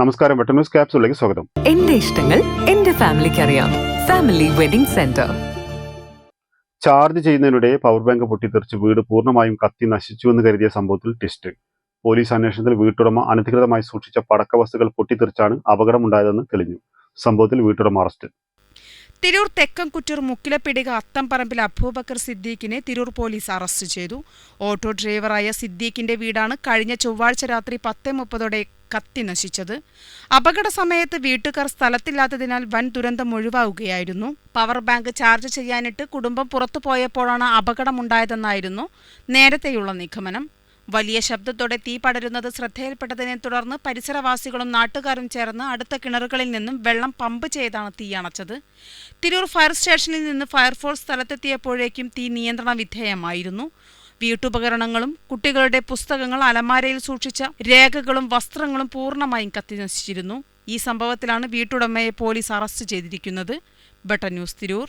നമസ്കാരം വെട്ട ന്യൂസ് ക്യാപ്സിലേക്ക് സ്വാഗതം. എന്റെ ഇഷ്ടങ്ങൾ എന്റെ ഫാമിലിക്ക് അറിയാം ഫാമിലി വെഡിംഗ് സെന്റർ. ചാർജ് ചെയ്യുന്നതിനിടെ പവർ ബാങ്ക് പൊട്ടിത്തെറിച്ച് വീട് പൂർണമായും കത്തി നശിച്ചു എന്ന് കരുതിയ സംഭവത്തിൽ ട്വിസ്റ്റ്. പോലീസ് അന്വേഷണത്തിൽ വീട്ടുടമ അനധികൃതമായി സൂക്ഷിച്ച പടക്ക വസ്തുക്കൾ പൊട്ടിത്തെറിച്ചാണ് അപകടമുണ്ടായതെന്ന് തെളിഞ്ഞു. സംഭവത്തിൽ വീട്ടുടമ അറസ്റ്റ്. തിരൂർ തെക്കംകുറ്റൂർ മുക്കിലപ്പിടിക അത്തംപറമ്പിൽ അബൂബക്കർ സിദ്ദീഖിനെ തിരൂർ പോലീസ് അറസ്റ്റ് ചെയ്തു. ഓട്ടോ ഡ്രൈവറായ സിദ്ദീഖിന്റെ വീടാണ് കഴിഞ്ഞ ചൊവ്വാഴ്ച രാത്രി പത്തേ മുപ്പതോടെ കത്തി നശിച്ചത്. അപകട സമയത്ത് വീട്ടുകാർ സ്ഥലത്തില്ലാത്തതിനാൽ വൻ ദുരന്തം ഒഴിവാകുകയായിരുന്നു. പവർ ബാങ്ക് ചാർജ് ചെയ്യാനിട്ട് കുടുംബം പുറത്തു പോയപ്പോഴാണ് അപകടമുണ്ടായതെന്നായിരുന്നു നേരത്തെയുള്ള നിഗമനം. വലിയ ശബ്ദത്തോടെ തീ പടരുന്നത് ശ്രദ്ധയിൽപ്പെട്ടതിനെ തുടർന്ന് പരിസരവാസികളും നാട്ടുകാരും ചേർന്ന് അടുത്ത കിണറുകളിൽ നിന്നും വെള്ളം പമ്പ് ചെയ്താണ് തീ അണച്ചത്. തിരൂർ ഫയർ സ്റ്റേഷനിൽ നിന്ന് ഫയർഫോഴ്സ് സ്ഥലത്തെത്തിയപ്പോഴേക്കും തീ നിയന്ത്രണ വിധേയമായിരുന്നു. വീട്ടുപകരണങ്ങളും കുട്ടികളുടെ പുസ്തകങ്ങൾ അലമാരയിൽ സൂക്ഷിച്ച രേഖകളും വസ്ത്രങ്ങളും പൂർണമായും കത്തിനശിച്ചിരുന്നു. ഈ സംഭവത്തിലാണ് വീട്ടുടമയെ പോലീസ് അറസ്റ്റ് ചെയ്തിരിക്കുന്നത്. Button news Tirur.